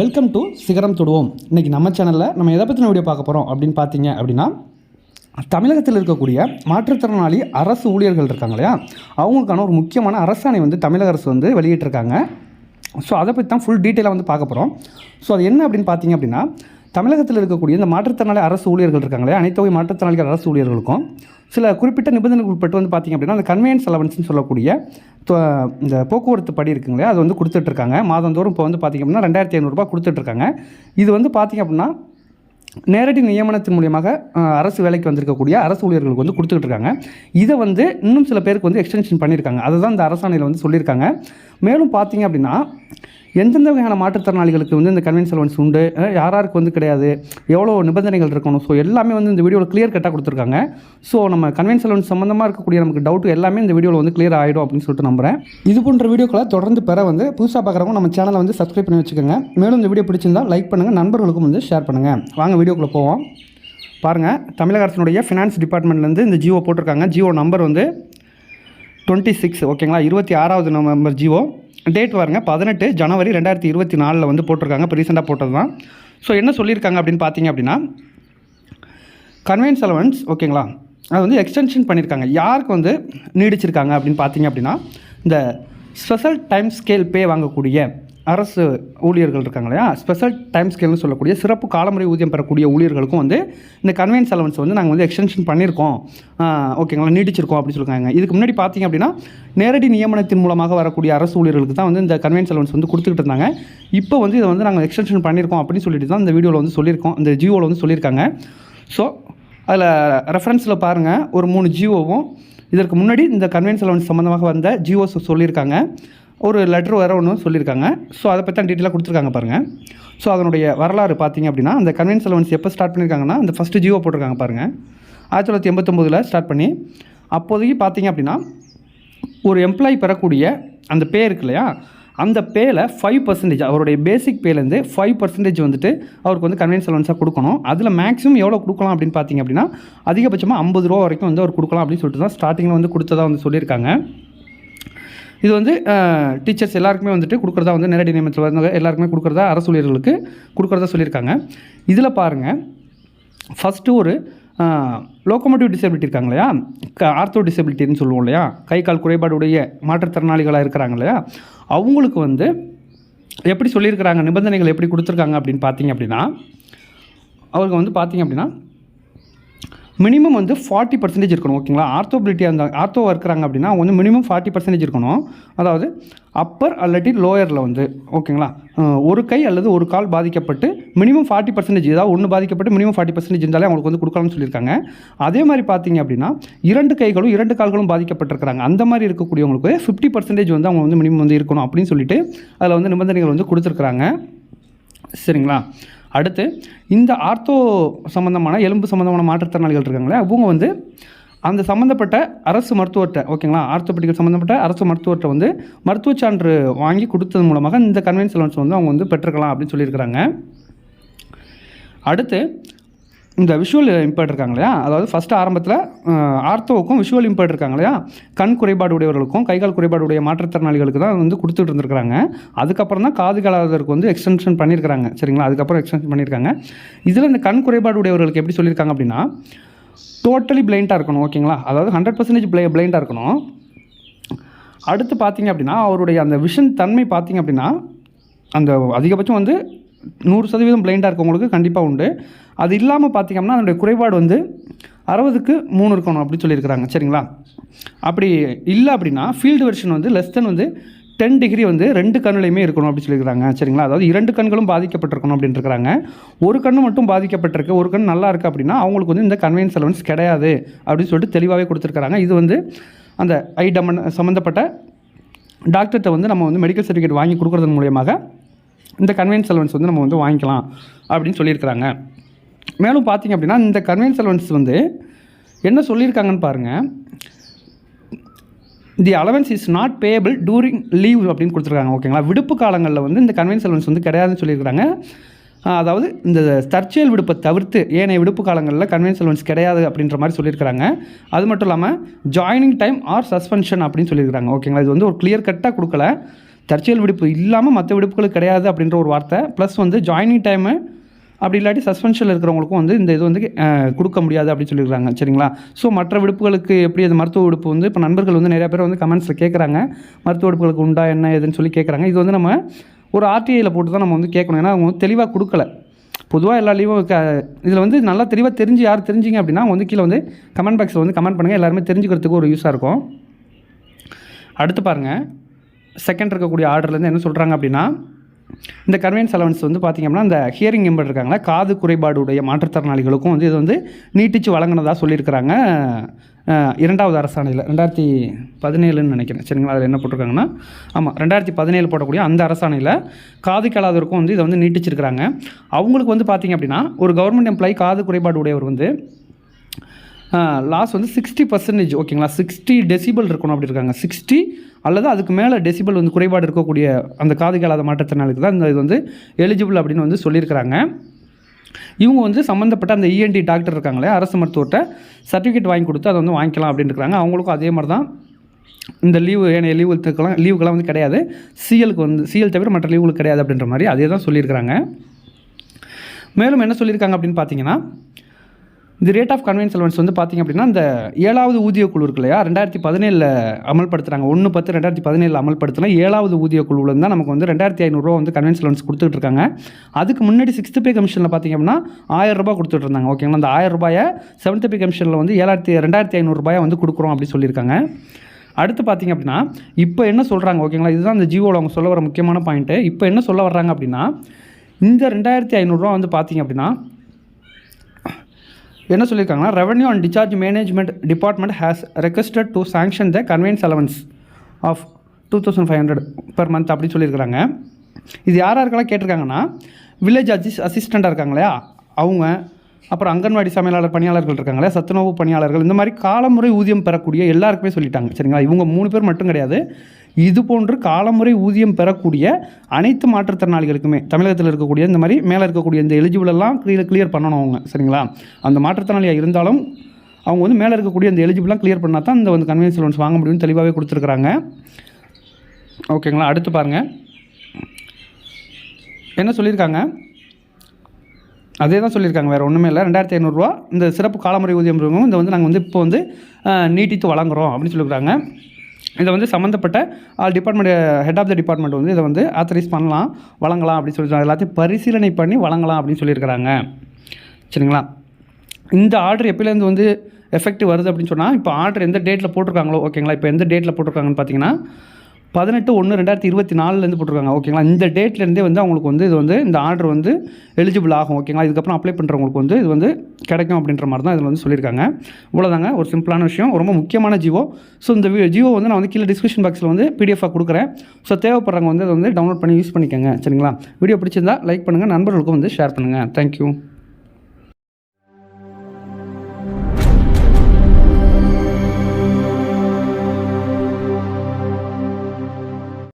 Welcome to சிகரம் தொடுவோம். இன்றைக்கி நம்ம சேனலில் நம்ம எதை பற்றின வீடியோ பார்க்க போகிறோம் அப்படின்னு பார்த்தீங்க அப்படின்னா தமிழகத்தில் இருக்கக்கூடிய மாற்றுத்திறனாளி அரசு ஊழியர்கள் இருக்காங்க இல்லையா? அவங்களுக்கான ஒரு முக்கியமான அரசாணை வந்து தமிழக அரசு வந்து வெளியிட்டிருக்காங்க. ஸோ அதை பற்றி தான் ஃபுல் டீட்டெயிலாக வந்து பார்க்க போகிறோம் ஸோ அது என்ன அப்படின்னு பார்த்தீங்க அப்படின்னா தமிழகத்தில் இருக்கக்கூடிய இந்த மாற்றுத்திறனாளி அரசு ஊழியர்கள் இருக்காங்களே அனைத்து வகை மாற்றுத்திறனாளிகள் அரசு ஊழியர்களுக்கும் சில குறிப்பிட்ட நிபந்தனைகள் உட்பட்டு வந்து பார்த்திங்க அப்படின்னா அந்த கன்வீனியன்ஸ் அலவன்ஸ்னு சொல்லக்கூடிய இந்த போக்குவரத்து படி இருக்குங்களே அது வந்து கொடுத்துட்ருக்காங்க மாதந்தோறும் இப்போ வந்து பார்த்திங்க அப்படின்னா ரெண்டாயிரத்தி ஐநூறுரூபா கொடுத்துட்ருக்காங்க இது வந்து பார்த்திங்க அப்படின்னா நேரடி நியமனத்தின் மூலியமாக அரசு வேலைக்கு வந்திருக்கக்கூடிய அரசு ஊழியர்களுக்கு வந்து கொடுத்துக்கிட்டு இருக்காங்க. இதை வந்து இன்னும் சில பேருக்கு வந்து எக்ஸ்டென்ஷன் பண்ணியிருக்காங்க. அதுதான் இந்த அரசாணையில் வந்து சொல்லியிருக்காங்க. மேலும் பார்த்தீங்க அப்படின்னா எந்தெந்த வகையான மாற்றுத்திறனாளிகளுக்கு வந்து இந்த கன்வென்ஸ் அலவன்ஸ் உண்டு? யாராருக்கு யார் யாருக்கு வந்து கிடையாது? எவ்வளோ நிபந்தனைகள் இருக்கணும்? ஸோ எல்லாமே வந்து இந்த வீடியோவில் கிளியர் கட்டாக கொடுத்துருக்காங்க. ஸோ நம்ம கன்வென்ஸ் அலவன்ஸ் சம்மந்தமாக இருக்கக்கூடிய நமக்கு டவுட் எல்லாமே இந்த வீடியோவில் வந்து கிளியர் ஆகிடும் அப்படின்னு சொல்லிட்டு நம்புறேன். இது போன்ற வீடியோக்களை தொடர்ந்து பெற வந்து புதுசாக பார்க்குறவங்க நம்ம சேனலை வந்து சப்ஸ்கிரைப் பண்ணி வச்சுக்கோங்க. மேலும் இந்த வீடியோ பிடிச்சிருந்தா லைக் பண்ணுங்கள் நண்பர்களுக்கும் வந்து ஷேர் பண்ணுங்கள் வாங்க வீடியோக்குள்ளே போவோம். பாருங்கள் தமிழக அரசினுடைய ஃபினான்ஸ் டிபார்ட்மெண்ட்லேருந்து இந்த ஜியோ போட்டிருக்காங்க. ஜியோ நம்பர் வந்து டுவெண்ட்டி சிக்ஸ் ஓகேங்களா இருபத்தி ஆறாவது நம்பர் ஜியோ. டேட் பாருங்க பதினெட்டு ஜனவரி ரெண்டாயிரத்தி இருபத்தி நாலில் வந்து போட்டிருக்காங்க. இப்போ ரீசெண்டாக போட்டது தான் ஸோ என்ன சொல்லியிருக்காங்க அப்படின்னு பார்த்தீங்க அப்படின்னா கன்வென்ஸ் அலவன்ஸ் ஓகேங்களா அது வந்து எக்ஸ்டென்ஷன் பண்ணியிருக்காங்க. யாருக்கு வந்து நீடிச்சிருக்காங்க அப்படின்னு பார்த்தீங்க அப்படின்னா இந்த ஸ்பெஷல் டைம் ஸ்கேல் பே வாங்கக்கூடிய அரசு ஊழியர்கள் இருக்காங்க இல்லையா ஸ்பெஷல் டைம் ஸ்கேல்னு சொல்லக்கூடிய சிறப்பு காலமுறை ஊதியம் பெறக்கூடிய ஊழியர்களுக்கும் வந்து இந்த கன்வென்ஸ் அலவன்ஸ் வந்து நாங்கள் வந்து எக்ஸ்டென்ஷன் பண்ணியிருக்கோம். ஓகேங்களா? நீடிச்சிருக்கோம் அப்படின்னு சொல்லியிருக்காங்க. இதுக்கு முன்னாடி பார்த்தீங்க அப்படின்னா நேரடி நியமனத்தின் மூலமாக வரக்கூடிய அரசு ஊழியர்களுக்கு தான் வந்து இந்த கன்வென்ஸ் அலவன்ஸ் வந்து கொடுத்துக்கிட்டு இருந்தாங்க. இப்போ வந்து இதை வந்து நாங்கள் எக்ஸ்டென்ஷன் பண்ணியிருக்கோம் அப்படின்னு சொல்லிட்டு தான் இந்த வீடியோவில் வந்து சொல்லியிருக்கோம். இந்த ஜியோவில் வந்து சொல்லியிருக்காங்க. ஸோ அதில் ரெஃபரன்ஸில் பாருங்கள் ஒரு மூணு ஜியோவும் இதற்கு முன்னாடி இந்த கன்வென்ஸ் அலவன்ஸ் சம்மந்தமாக வந்த ஜியோஸ் சொல்லியிருக்காங்க. ஒரு லெட்ரு வேறு ஒன்று சொல்லியிருக்காங்க. ஸோ அதை பற்றி தான் டீட்டெயிலாக கொடுத்துருக்காங்க பாருங்கள் ஸோ அதனுடைய வரலாறு பார்த்தீங்க அப்படின்னா அந்த கன்வென்ஸ் அலவன்ஸ் எப்போ ஸ்டார்ட் பண்ணியிருக்காங்கன்னா அந்த ஃபஸ்ட்டு ஜியோ போட்டிருக்காங்க பாருங்கள் ஆயிரத்தி தொள்ளாயிரத்தி எண்பத்தொம்போதில் ஸ்டார்ட் பண்ணி அப்போதைக்கு பார்த்தீங்க அப்படின்னா ஒரு எம்ப்ளாயி பெறக்கூடிய அந்த பே இருக்கு இல்லையா அந்த பேல ஃபைவ் பர்சன்டேஜ் அவருடைய பேசிக் பேலேருந்து ஃபைவ் பர்சன்டேஜ் வந்துட்டு அவருக்கு வந்து கன்வென்ஸ் அலவன்ஸாக கொடுக்கணும். அதில் மேக்ஸிமம் எவ்வளோ கொடுக்கலாம் அப்படின்னு பார்த்தீங்க அப்படின்னா அதிகபட்சமாக ஐம்பது ரூபா வரைக்கும் வந்து அவர் கொடுக்கலாம் அப்படின்னு சொல்லிட்டு தான் ஸ்டார்டிங்கில் வந்து கொடுத்ததா வந்து சொல்லியிருக்காங்க. இது வந்து டீச்சர்ஸ் எல்லாருக்குமே வந்துட்டு கொடுக்குறதா வந்து நேரடி நியமனத்தில் வந்து எல்லாருக்குமே கொடுக்குறதா அரசு ஊழியர்களுக்கு கொடுக்குறதா சொல்லியிருக்காங்க. இதில் பாருங்கள் ஃபஸ்ட்டு ஒரு லோக்கோமோட்டிவ் டிசபிலிட்டி இருக்காங்க இல்லையா ஆர்த்தோ டிசபிலிட்டின்னு சொல்லுவோம் இல்லையா? கை கால் குறைபாடுடைய மாற்றுத்திறனாளிகளாக இருக்கிறாங்க இல்லையா? அவங்களுக்கு வந்து எப்படி சொல்லியிருக்கிறாங்க? நிபந்தனைகள் எப்படி கொடுத்துருக்காங்க அப்படின்னு பார்த்தீங்க அப்படின்னா அவங்க வந்து பார்த்தீங்க அப்படின்னா மினிமம் வந்து ஃபார்ட்டி பர்சன்டேஜ் இருக்கணும் ஓகேங்களா ஆர்த்தோபிலிட்டியாக இருந்தால் ஆர்த்தோவாக இருக்கிறாங்க அப்படின்னா அவங்க வந்து மினிமம் ஃபார்ட்டி பர்சன்டேஜ் இருக்கணும். அதாவது அப்பர் அல்லாட்டி லோயரில் வந்து ஓகேங்களா ஒரு கை அல்லது ஒரு கால் பாதிக்கப்பட்டு மினிமம் ஃபார்ட்டி பர்சன்டேஜ் ஏதாவது ஒன்று பாதிக்கப்பட்டு மினிமம் ஃபார்ட்டி பர்சன்டேஜ் இருந்தாலே அவங்களுக்கு வந்து கொடுக்கலாம்னு சொல்லியிருக்காங்க. அதே மாதிரி பார்த்தீங்க அப்படின்னா இரண்டு கைகளும் இரண்டு கால்களும் பாதிக்கப்பட்டிருக்கிறாங்க. அந்த மாதிரி இருக்கக்கூடியவங்களுக்கு ஃபிஃப்டி பர்சன்டேஜ் வந்து அவங்க வந்து மினிமம் வந்து இருக்கணும் அப்படின்னு சொல்லிட்டு அதில் வந்து நிபந்தனைகள் வந்து கொடுத்துருக்குறாங்க. சரிங்களா? அடுத்து இந்த ஆர்த்தோ சம்மந்தமான எலும்பு சம்மந்தமான மாற்றுத்திறனாளிகள் இருக்காங்களே அவங்க வந்து அந்த சம்மந்தப்பட்ட அரசு மருத்துவர்கிட்ட ஓகேங்களா ஆர்த்தோபெடிக்கல் சம்மந்தப்பட்ட அரசு மருத்துவர்கிட்ட வந்து மருத்துவச் சான்று வாங்கி கொடுத்தது மூலமாக இந்த கன்வென்ஸ் அலவன்ஸ் வந்து அவங்க வந்து பெற்றுக்கலாம் அப்படின்னு சொல்லியிருக்கிறாங்க. அடுத்து இந்த விஷுவல் இம்பேர்ட் இருக்காங்க இல்லையா? அதாவது ஃபஸ்ட்டு ஆரம்பத்தில் ஆர்த்தோவுக்கும் விஷுவல் இம்பேர்ட் இருக்காங்க இல்லையா? கண் குறைபாடு உடையவர்களுக்கும் கைகால் குறைபாடு உடைய மாற்றுத்திறனாளிகளுக்கு தான் வந்து கொடுத்துட்டு இருந்திருக்காங்க அதுக்கப்புறம் தான் காது கலாதருக்கு வந்து எக்ஸ்டென்ஷன் பண்ணியிருக்காங்க சரிங்களா? அதுக்கப்புறம் எக்ஸ்டென்ஷன் பண்ணியிருக்காங்க. இதில் இந்த கண் குறைபாடு உடையவர்களுக்கு எப்படி சொல்லியிருக்காங்க அப்படின்னா டோட்டலி பிளைண்டாக இருக்கணும் ஓகேங்களா? அதாவது ஹண்ட்ரட் பர்சன்டேஜ் பிளை பிளைண்டாக இருக்கணும். அடுத்து பார்த்தீங்க அப்படின்னா அவருடைய அந்த விஷன் தன்மை பார்த்தீங்க அப்படின்னா அந்த அதிகபட்சம் வந்து நூறு சதவீதம் பிளைண்டாக இருக்கவங்களுக்கு கண்டிப்பாக உண்டு. அது இல்லாமல் பார்த்திங்கம்னா அதனுடைய குறைபாடு வந்து அறுபதுக்கு மூணு இருக்கணும் அப்படின்னு சொல்லியிருக்கிறாங்க. சரிங்களா? அப்படி இல்லை அப்படின்னா ஃபீல்டு வெர்ஷன் வந்து லெஸ் தென் வந்து டென் டிகிரி வந்து ரெண்டு கண்ணுலையுமே இருக்கணும் அப்படின்னு சொல்லியிருக்காங்க சரிங்களா? அதாவது இரண்டு கண்களும் பாதிக்கப்பட்டிருக்கணும் அப்படின்னு இருக்கிறாங்க ஒரு கண்ணு மட்டும் பாதிக்கப்பட்டிருக்கு ஒரு கண் நல்லா இருக்குது அப்படின்னா அவங்களுக்கு வந்து இந்த கன்வென்ஸ் அலவன்ஸ் கிடையாது அப்படின்னு சொல்லிட்டு தெளிவாகவே கொடுத்துருக்காங்க இது வந்து அந்த ஐ டமன் சம்மந்தப்பட்ட டாக்டர்கிட்ட வந்து நம்ம வந்து மெடிக்கல் சர்டிஃபிகேட் வாங்கி கொடுக்குறதன் மூலியமாக இந்த கன்வென்ஸ் அலவன்ஸ் வந்து நம்ம வந்து வாங்கிக்கலாம் அப்படின்னு சொல்லியிருக்கிறாங்க. மேலும் பார்த்தீங்க அப்படின்னா இந்த கன்வென்ஸ் அலவன்ஸ் வந்து என்ன சொல்லியிருக்காங்கன்னு பாருங்கள் the allowance is not payable during leave அப்படின்னு கொடுத்துருக்காங்க ஓகேங்களா விடுப்பு காலங்களில் வந்து இந்த கன்வென்ஸ் அலவன்ஸ் வந்து கிடையாதுன்னு சொல்லியிருக்காங்க அதாவது இந்த தற்செயல் விடுப்பை தவிர்த்து ஏனைய விடுப்பு காலங்களில் கன்வென்ஸ் அலவன்ஸ் கிடையாது அப்படின்ற மாதிரி சொல்லியிருக்கிறாங்க. அது மட்டும் இல்லாமல் ஜாயினிங் டைம் ஆர் சஸ்பென்ஷன் அப்படின்னு சொல்லியிருக்காங்க ஓகேங்களா இது வந்து ஒரு கிளியர் கட்டாக கொடுக்கல. தற்செயல் விடுப்பு இல்லாமல் மற்ற விடுப்புகள் கிடையாது அப்படின்ற ஒரு வார்த்தை. ப்ளஸ் வந்து ஜாயினிங் டைமு அப்படி இல்லாட்டி சஸ்பென்ஷனில் இருக்கிறவங்களுக்கும் வந்து இந்த இது வந்து கொடுக்க முடியாது அப்படின்னு சொல்லியிருக்காங்க சரிங்களா? ஸோ மற்ற விடுப்புகளுக்கு எப்படி அது மருத்துவ விடுப்பு வந்து இப்போ நண்பர்கள் வந்து நிறையா பேர் வந்து கமெண்ட்ஸில் கேட்குறாங்க மருத்துவ விடுப்புகளுக்கு உண்டா என்ன ஏதுன்னு சொல்லி கேட்குறாங்க இது வந்து நம்ம ஒரு ஆர்டிஐயில் போட்டு தான் நம்ம வந்து கேட்கணும் ஏன்னா அவங்க வந்து தெளிவாக கொடுக்கல. பொதுவாக எல்லா லீவும் க இதில் வந்து நல்லா தெளிவாக தெரிஞ்சு யார் தெரிஞ்சிங்க அப்படின்னா அவங்க வந்து கீழே வந்து கமெண்ட் பாக்ஸில் வந்து கமெண்ட் பண்ணுங்கள் எல்லாருமே தெரிஞ்சுக்கிறதுக்கு ஒரு யூஸாக இருக்கும். அடுத்து பாருங்கள் செகண்ட் இருக்கக்கூடிய ஆர்டர்லேருந்து என்ன சொல்கிறாங்க அப்படின்னா இந்த கன்வென்ஸ் அலவன்ஸ் வந்து பார்த்திங்க அப்படின்னா இந்த ஹியரிங் எம்பர் இருக்காங்களா காது குறைபாடுடைய மாற்றுத்திறனாளிகளுக்கும் வந்து இது வந்து நீட்டிச்சு வழங்கினதாக சொல்லியிருக்கிறாங்க. இரண்டாவது அரசாணையில் ரெண்டாயிரத்தி பதினேழுன்னு நினைக்கிறேன். சரிங்களா? அதில் என்ன போட்டிருக்காங்கன்னா ஆமாம் ரெண்டாயிரத்தி பதினேழு போடக்கூடிய அந்த அரசாணையில் காது கேளாதவருக்கும் வந்து இதை வந்து நீட்டிச்சிருக்கிறாங்க. அவங்களுக்கு வந்து பார்த்திங்க அப்படின்னா ஒரு கவர்மெண்ட் எம்ப்ளாயி காது குறைபாடு உடையவர் வந்து லாஸ் வந்து சிக்ஸ்டி பர்சன்டேஜ் ஓகேங்களா சிக்ஸ்டி டெசிபிள் இருக்கணும் அப்படி இருக்காங்க. சிக்ஸ்டி அல்லது அதுக்கு மேலே டெசிபிள் வந்து குறைபாடு இருக்கக்கூடிய அந்த காது கேளாத மாற்றத்தினாலுக்கு தான் இந்த இது வந்து எலிஜிபிள் அப்படின்னு வந்து சொல்லியிருக்கிறாங்க. இவங்க வந்து சம்மந்தப்பட்ட அந்த இஎன்டி டாக்டர் இருக்காங்களே அரசு மருத்துவர்கிட்ட சர்டிஃபிகேட் வாங்கி கொடுத்து அதை வந்து வாங்கிக்கலாம் அப்படின்னு இருக்காங்க. அவங்களுக்கும் அதே மாதிரி தான் இந்த லீவு ஏன்னா லீவுக்கெல்லாம் லீவுக்கெல்லாம் வந்து கிடையாது. சிஎலுக்கு வந்து சிஎல் தவிர மற்ற லீவுகளுக்கு கிடையாது அப்படின்ற மாதிரி அதே தான் சொல்லியிருக்கிறாங்க. மேலும் என்ன சொல்லியிருக்காங்க அப்படின்னு பார்த்தீங்கன்னா இந்த ரேட் ஆஃப் கன்வென்ஸ் அலவன்ஸ் வந்து பார்த்திங்க அப்படின்னா இந்த ஏழாவது ஊதிய குழு இருக்கு இல்லையா? ரெண்டாயிரத்தி பதினேழில் அமல்படுத்துகிறாங்க ஒன்று பத்து ரெண்டாயிரத்தி பதினேழில் அமல்படுத்தினா ஏழாவது ஊதிய குழுவில் தான் நமக்கு வந்து ரெண்டாயிரத்தி ஐநூறுரூவா வந்து கன்வென்ஸ் அலவன்ஸ் கொடுத்துட்டு இருக்காங்க அதுக்கு முன்னாடி சிக்ஸ்த்து பே கமிஷனில் பார்த்திங்க அப்படின்னா ஆயிரம் ரூபாய் கொடுத்துட்டு இருந்தாங்க. ஓகேங்களா அந்த ஆயிரம் ரூபாயை செவன்த் பே கமிஷனில் வந்து ஏழாயிரத்தி ரெண்டாயிரத்தி ஐநூறுரூபாயை வந்து கொடுக்குறோம் அப்படி சொல்லியிருக்காங்க. அடுத்து பார்த்தீங்க அப்படின்னா இப்போ என்ன சொல்கிறாங்க ஓகேங்களா இதுதான் அந்த ஜியோவில் அவங்க சொல்ல வர முக்கியமான பாயிண்ட்டு இப்போ என்ன சொல்ல வர்றாங்க அப்படின்னா இந்த ரெண்டாயிரத்தி ஐநூறுரூவா வந்து பார்த்தீங்க அப்படின்னா என்ன சொல்லியிருக்காங்கன்னா revenue and disaster management department has requested to sanction the conveyance allowance of two thousand five hundred per month அப்படின்னு சொல்லியிருக்கிறாங்க. இது யார் யாருக்கெல்லாம் கேட்டிருக்காங்கன்னா வில்லேஜ் அசிஸ் அசிஸ்டண்ட்டாக இருக்காங்க இல்லையா? அவங்க அப்புறம் அங்கன்வாடி சமையலாளர் பணியாளர்கள் இருக்காங்களே சத்துணவு பணியாளர்கள் இந்த மாதிரி காலமுறை ஊதியம் பெறக்கூடிய எல்லாருக்குமே சொல்லிட்டாங்க சரிங்களா? இவங்க மூணு பேர் மட்டும் கிடையாது. இது போன்று காலமுறை ஊதியம் பெறக்கூடிய அனைத்து மாற்றுத்திறனாளிகளுக்குமே தமிழகத்தில் இருக்கக்கூடிய இந்த மாதிரி மேலே இருக்கக்கூடிய இந்த எலிஜிபிளெல்லாம் கிளியர் கிளியர் பண்ணணும் அவங்க சரிங்களா? அந்த மாற்றுத்திறனாளியாக இருந்தாலும் அவங்க வந்து மேலே இருக்கக்கூடிய அந்த எலிஜிபிளாக கிளியர் பண்ணால் தான் இந்த வந்து கன்வென்ஸ் லோன்ஸ் வாங்க முடியும்னு தெளிவாகவே கொடுத்துருக்குறாங்க. ஓகேங்களா? அடுத்து பாருங்கள் என்ன சொல்லியிருக்காங்க? அதே தான் சொல்லியிருக்காங்க வேறு ஒன்றுமே இல்லை. ரெண்டாயிரத்தி ஐநூறுரூவா இந்த சிறப்பு காலமுறை ஊதியம் இந்த வந்து நாங்கள் வந்து இப்போ வந்து நீட்டித்து வழங்குறோம் அப்படின்னு சொல்லியிருக்காங்க இதை வந்து சம்மந்தப்பட்ட department head of the department வந்து இதை வந்து ஆத்தரைஸ் பண்ணலாம் வழங்கலாம் அப்படின்னு சொல்லி எல்லாத்தையும் பரிசீலனை பண்ணி வழங்கலாம் அப்படின்னு சொல்லியிருக்கிறாங்க. சரிங்களா? இந்த ஆர்டர் எப்போலேருந்து வந்து எஃபெக்ட் வருது அப்படின்னு சொன்னால் இப்போ ஆர்டர் எந்த டேட்டில் போட்டிருக்காங்களோ ஓகேங்களா இப்போ எந்த டேட்டில் போட்டிருக்காங்கன்னு பார்த்தீங்கன்னா பதினெட்டு ஒன்று ரெண்டாயிரத்தி இருபத்தி நாலுலேருந்து போட்டிருக்காங்க ஓகேங்களா? இந்த டேட்லேருந்தே வந்து அவங்களுக்கு வந்து இது வந்து இந்த ஆர்டர் வந்து எலிஜிபிள் ஆகும் ஓகேங்களா? இதுக்கப்புறம் அப்ளை பண்ணுறவங்களுக்கு வந்து இது வந்து கிடைக்கும் அப்படின்ற மாதிரி தான் இதில் வந்து சொல்லியிருக்காங்க. இவ்வளோதாங்க ஒரு சிம்பிளான விஷயம் ரொம்ப முக்கியமான ஜியோ. ஸோ இந்த ஜியோ வந்து நான் வந்து கீழே டிஸ்கிரிப்ஷன் பாக்ஸில் வந்து பிடிஎஃபாக கொடுக்குறேன். ஸோ தேவைப்படுறவங்க வந்து அதை வந்து டவுன்லோட் பண்ணி யூஸ் பண்ணிக்கோங்க சரிங்களா? வீடியோ பிடிச்சிருந்தா லைக் பண்ணுங்கள் நண்பர்களுக்கும் வந்து ஷேர் பண்ணுங்கள் தேங்க்யூ